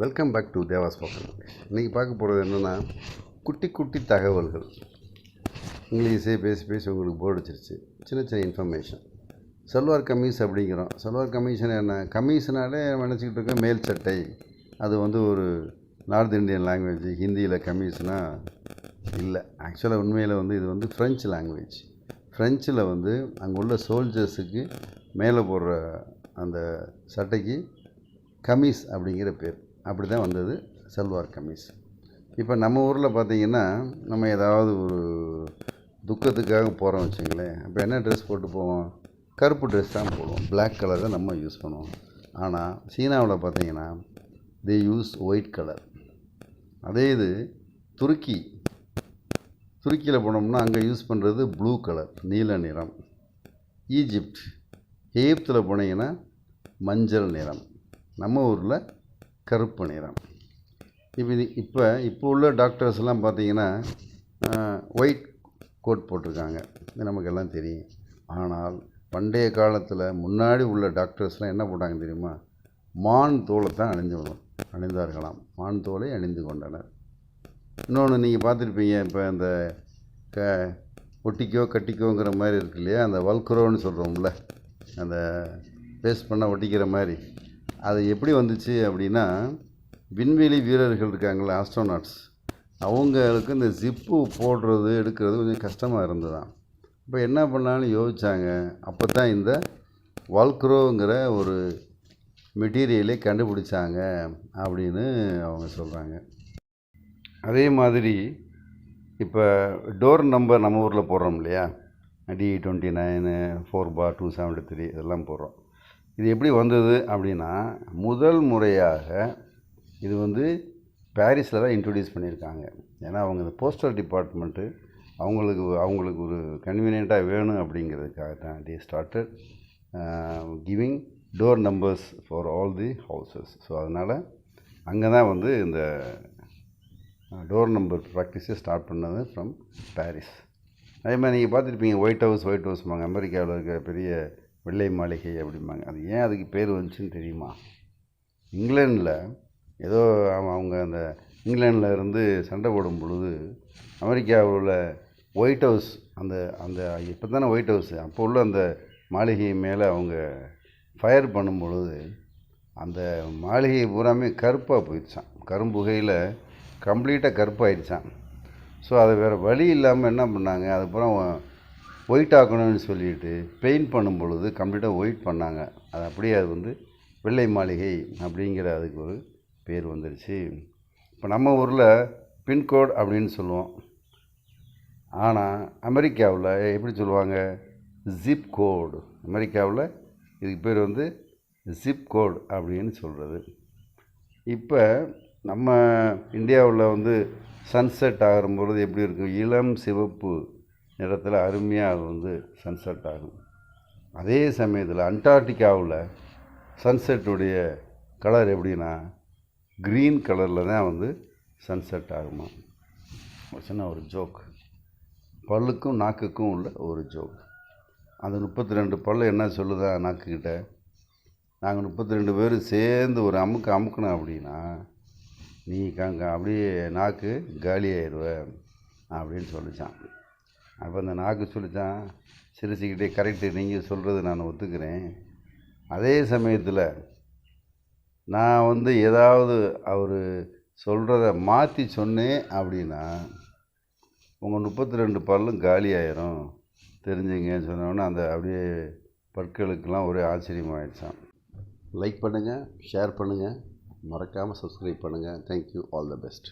Welcome back to Deva's spoken இன்றைக்கி பார்க்க போகிறது என்னென்னா குட்டி குட்டி தகவல்கள். இங்கிலீஷே பேசி பேசி உங்களுக்கு போர் அடிச்சிருச்சு. சின்ன சின்ன இன்ஃபர்மேஷன் சல்வார் கமீஸ் அப்படிங்கிறோம். சல்வார் கமீஷன் என்ன? கமீஸ்னாலே நினச்சிக்கிட்டு இருக்க மேல் சட்டை. அது வந்து ஒரு நார்த் இந்தியன் லாங்குவேஜ் ஹிந்தியில் கமீஸ்னால் இல்லை. ஆக்சுவலாக உண்மையில் வந்து இது வந்து ஃப்ரெஞ்சு லாங்குவேஜ் ஃப்ரெஞ்சில் வந்து அங்கே உள்ள சோல்ஜர்ஸுக்கு மேலே போடுற அந்த சட்டைக்கு கமீஸ் அப்படிங்கிற பேர். அப்படி தான் வந்தது சல்வார் கமீஸ் இப்போ நம்ம ஊரில் பார்த்தீங்கன்னா நம்ம ஏதாவது ஒரு துக்கத்துக்காக போகிறோம் வச்சுங்களேன். அப்போ என்ன ட்ரெஸ் போட்டு போவோம்? கருப்பு ட்ரெஸ் தான் போடுவோம். பிளாக் கலர் தான் நம்ம யூஸ் பண்ணுவோம். ஆனால் சீனாவில் பார்த்தீங்கன்னா தே யூஸ் ஒயிட் கலர் அதே இது துருக்கி. துருக்கியில் போனோம்னா அங்கே யூஸ் பண்ணுறது ப்ளூ கலர் நீல நிறம். ஈஜிப்ட் எகிப்தில் போனீங்கன்னா மஞ்சள் நிறம். நம்ம ஊரில் கருப்பு நிறம். இப்போ இது இப்போ இப்போ உள்ள டாக்டர்ஸ்லாம் பார்த்தீங்கன்னா ஒயிட் கோட் போட்டிருக்காங்க. இது நமக்கு எல்லாம் தெரியும். ஆனால் பண்டைய காலத்தில் முன்னாடி உள்ள டாக்டர்ஸ்லாம் என்ன போட்டாங்க தெரியுமா? மான் தோலை தான் அணிந்து அணிந்தார்களாம். மான் தோலை அணிந்து கொண்டனர். இன்னொன்று நீங்கள் பார்த்துருப்பீங்க இப்போ அந்த க ஒட்டிக்கோ கட்டிக்கோங்கிற மாதிரி இருக்கு இல்லையா? அந்த வல்குரோன்னு சொல்கிறோம்ல அந்த பேஸ்ட் பண்ணால் ஒட்டிக்கிற மாதிரி. அது எப்படி வந்துச்சு அப்படின்னா விண்வெளி வீரர்கள் இருக்காங்களே ஆஸ்ட்ரோநாட்ஸ் அவங்களுக்கு இந்த ஜிப்பு போடுறது எடுக்கிறது கொஞ்சம் கஷ்டமாக இருந்ததுதான் இப்போ என்ன பண்ணாலும் யோசித்தாங்க அப்போ தான் இந்த வால்க்ரோங்கிற ஒரு மெட்டீரியலே கண்டுபிடிச்சாங்க அப்படின்னு அவங்க சொல்கிறாங்க அதே மாதிரி இப்போ டோர் நம்பர் நம்ம ஊரில் போடுறோம் இல்லையா? D twenty nine four bar two seventy three இதெல்லாம் போடுறோம். இது எப்படி வந்தது அப்படின்னா முதல் முறையாக இது வந்து பாரிஸில் தான் இன்ட்ரடியூஸ் பண்ணியிருக்காங்க. ஏன்னா அவங்க இந்த போஸ்டல் டிபார்ட்மெண்ட்டு அவங்களுக்கு அவங்களுக்கு ஒரு கன்வீனியண்ட்டாக வேணும் அப்படிங்கிறதுக்காக தான் they started giving door numbers for all the houses so அதனால் அங்கே தான் வந்து இந்த டோர் நம்பர் ப்ராக்டிஸை ஸ்டார்ட் பண்ணது ஃப்ரம் பாரிஸ் அதே மாதிரி நீங்கள் பார்த்துருப்பீங்க ஒயிட் ஹவுஸ் ஒயிட் ஹவுஸ் அமெரிக்காவில் இருக்க பெரிய வெள்ளை மாளிகை அப்படிம்பாங்க. அது ஏன் அதுக்கு பேர் வந்துச்சுன்னு தெரியுமா? இங்கிலாண்டில் ஏதோ அவங்க அந்த இங்கிலாண்டில் இருந்து சண்டை போடும் பொழுது அமெரிக்காவில் உள்ள ஒயிட் ஹவுஸ் அந்த அந்த இப்போ தானே ஒயிட் ஹவுஸ் அப்போ உள்ள அந்த மாளிகை மேலே அவங்க ஃபயர் பண்ணும் பொழுது அந்த மாளிகை பூராமே கருப்பாக போயிடுச்சான் கரும்புகையில் கம்ப்ளீட்டாக கருப்பாயிடுச்சான் ஸோ அதை வேறு வழி இல்லாமல் என்ன பண்ணாங்க? அதுக்கப்புறம் ஒயிட் ஆக்கணும்னு சொல்லிட்டு பெயிண்ட் பண்ணும் பொழுது கம்ப்ளீட்டாக ஒயிட் பண்ணாங்க. அது அப்படியே அது வந்து வெள்ளை மாளிகை அப்படிங்கிற அதுக்கு ஒரு பேர் வந்துடுச்சு இப்போ நம்ம ஊரில் பின்கோட் அப்படின்னு சொல்லுவோம். ஆனால் அமெரிக்காவில் எப்படி சொல்லுவாங்க? ஜிப் கோடு அமெரிக்காவில் இதுக்கு பேர் வந்து ஜிப் கோட் அப்படின்னு சொல்கிறது இப்போ நம்ம இந்தியாவில் வந்து சன்செட் ஆகும்பொழுது எப்படி இருக்கும்? இளம் சிவப்பு. நிறத்தில் அருமையாக அது வந்து சன்செட் ஆகும் அதே சமயத்தில் அண்டார்டிகாவில் சன்செட்டுடைய கலர் எப்படின்னா க்ரீன் கலரில் தான் வந்து சன்செட் ஆகுமா? ஒரு சின்ன ஒரு ஜோக் பல்லுக்கும் நாக்குக்கும் உள்ள ஒரு ஜோக் அந்த முப்பத்தி ரெண்டு பல் என்ன சொல்லுதா நாக்குக்கிட்ட? நாங்கள் முப்பத்தி ரெண்டு பேர் சேர்ந்து ஒரு அமுக்கு அமுக்கணும் அப்படின்னா நீ கங்க அப்படியே நாக்கு காலி அப்படின்னு சொல்லிச்சான். அப்போ அந்த நாக்கு சொல்லித்தான் சிரிச்சுக்கிட்டே கரெக்டு நீங்கள் சொல்கிறது நான் ஒத்துக்கிறேன். அதே சமயத்தில் நான் வந்து ஏதாவது அவர் சொல்கிறத மாற்றி சொன்னேன் அப்படின்னா உங்கள் முப்பத்தி ரெண்டு பல்லும் காலி ஆயிரும். தெரிஞ்சுங்கன்னு சொன்னோன்னே அந்த அப்படியே பற்களுக்கெல்லாம் ஒரே ஆச்சரியமாகிடுச்சான் லைக் பண்ணுங்கள் ஷேர் பண்ணுங்கள் மறக்காமல் சப்ஸ்கிரைப் பண்ணுங்கள் தேங்க்யூ ஆல் த பெஸ்ட்